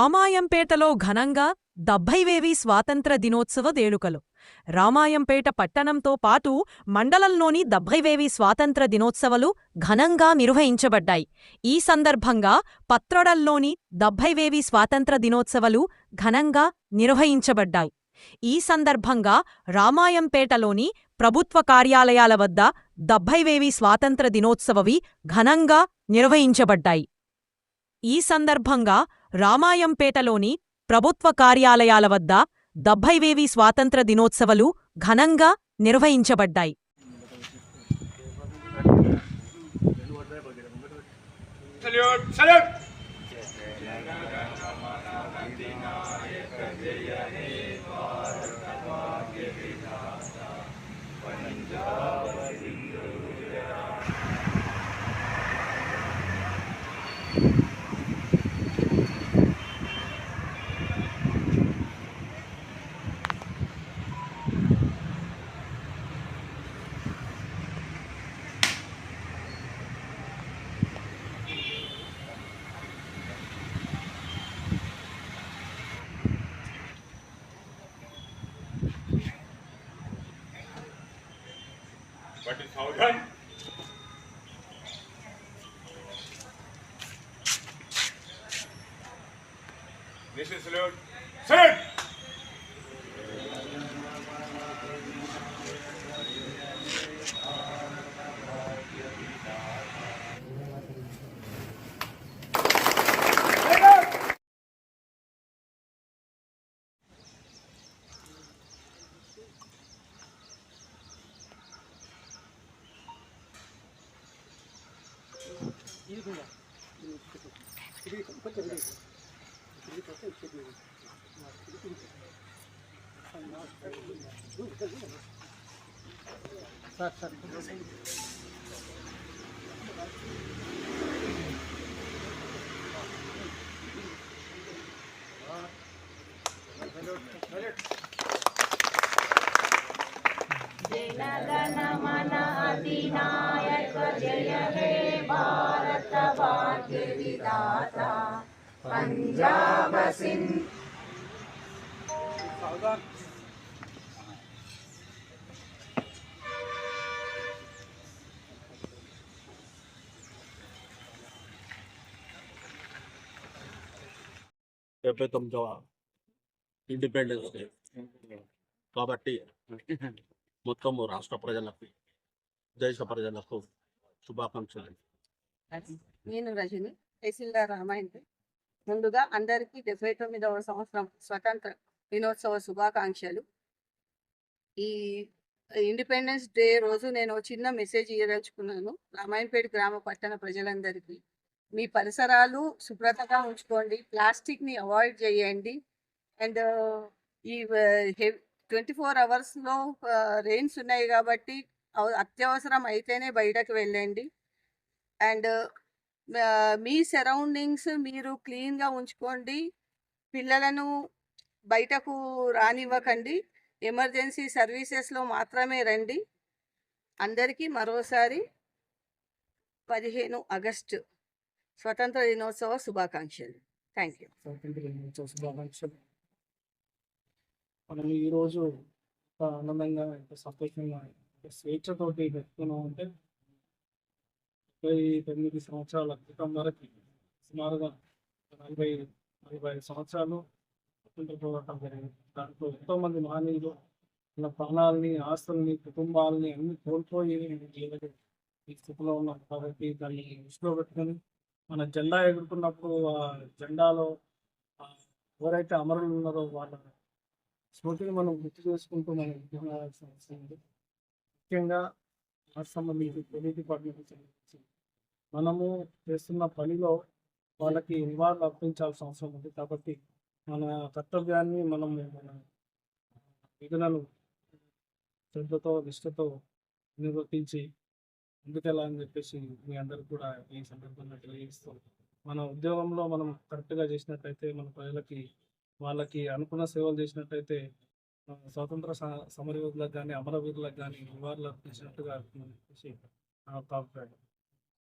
రామాయంపేటలో ఘనంగా డెబ్భైవేవి స్వాతంత్ర దినోత్సవ వేడుకలు. రామాయంపేట పట్టణంతో పాటు మండలంలోని డెబ్భైవేవి స్వాతంత్ర దినోత్సవాలు ఘనంగా నిర్వహించబడ్డాయి. ఈ సందర్భంగా పత్రడల్లోని డెబ్భైవేవి స్వాతంత్ర దినోత్సవాలు ఘనంగా నిర్వహించబడ్డాయి. ఈ సందర్భంగా రామాయంపేటలోని ప్రభుత్వ కార్యాలయాల వద్ద డెబ్భైవేవి స్వాతంత్ర దినోత్సవవి ఘనంగా నిర్వహించబడ్డాయి. ఈ సందర్భంగా రామాయంపేటలోని ప్రభుత్వ కార్యాలయాల వద్ద డెబ్భైవేవి స్వాతంత్ర దినోత్సవాలు ఘనంగా నిర్వహించబడ్డాయి. children. This is salute. sir. साथ साथ जय नगन मन अधिनायक जय is salute. Salute! డెబ్బై తొమ్మిదవ ఇండిపెండెన్స్ డే కాబట్టి మొత్తము రాష్ట్ర ప్రజలకు దేశ ప్రజలకు శుభాకాంక్షలు నేను రజని తహసీల్దార్ రామాయంతి ముందుగా అందరికీ డెబ్బై తొమ్మిదవ సంవత్సరం స్వతంత్ర దినోత్సవ శుభాకాంక్షలు. ఈ ఇండిపెండెన్స్ డే రోజు నేను చిన్న మెసేజ్ ఇవ్వదలుచుకున్నాను రామాయణపేట గ్రామ పట్టణ ప్రజలందరికీ. మీ పరిసరాలు శుభ్రతగా ఉంచుకోండి ప్లాస్టిక్ని అవాయిడ్ చేయండి. అండ్ ఈ ట్వంటీ ఫోర్ అవర్స్లో రెయిన్స్ ఉన్నాయి కాబట్టి అవ- అత్యవసరం అయితేనే బయటకు వెళ్ళండి. అండ్ మీ సరౌండింగ్స్ మీరు క్లీన్గా ఉంచుకోండి. పిల్లలను బయటకు రానివ్వకండి. ఎమర్జెన్సీ సర్వీసెస్లో మాత్రమే రండి. అందరికీ మరోసారి పదిహేను ఆగస్టు స్వతంత్ర దినోత్సవ శుభాకాంక్షలు. Thank you. స్వతంత్ర దినోత్సవ శుభాకాంక్షలు. మనం ఈరోజు ఆనందంగా ఎంత సంతోషంగా ఎంత స్వేచ్ఛతోటి పెట్టుకున్నాం అంటే ముప్పై తొమ్మిది సంవత్సరాల క్రితం వరకు సుమారుగా నలభై నలభై ఐదు సంవత్సరాలు స్వతంత్ర పోరాటం జరిగింది. దాంట్లో ఎంతో మంది మహనీయులు తన ప్రాణాలని ఆస్తుల్ని కుటుంబాలని అన్ని కోల్పోయి ఈ స్థితిలో ఉన్నాం కాబట్టి దాన్ని దృష్టిలో పెట్టుకొని మన జెండా ఎగురుతున్నప్పుడు ఆ జెండాలో ఎవరైతే అమరులు ఉన్నారో వాళ్ళ స్మృతిని మనం గుర్తు చేసుకుంటూ మనం ఉద్యమం అవసరం ముఖ్యంగా రాష్ట్ర సంబంధించి పోలీస్ డిపార్ట్మెంట్ సంబంధించి మనము చేస్తున్న పనిలో వాళ్ళకి నివాళులు అర్పించాల్సిన అవసరం ఉంది. కాబట్టి మన కర్తవ్యాన్ని మనం మన విధులను శ్రద్ధతో నిష్ఠతో నిర్వర్తించి ముందుకెళ్ళాలని చెప్పేసి మీ అందరికి కూడా ఈ సందర్భంగా తెలియజేస్తూ మన ఉద్యోగంలో మనం కరెక్ట్గా చేసినట్టయితే మన ప్రజలకి వాళ్ళకి అనుకున్న సేవలు చేసినట్టయితే స్వాతంత్ర స- సమరయోధులకు కానీ అమరవీరులకు కానీ నివాళులు అర్పించినట్టుగా చెప్పేసి నా యొక్క అభిప్రాయం.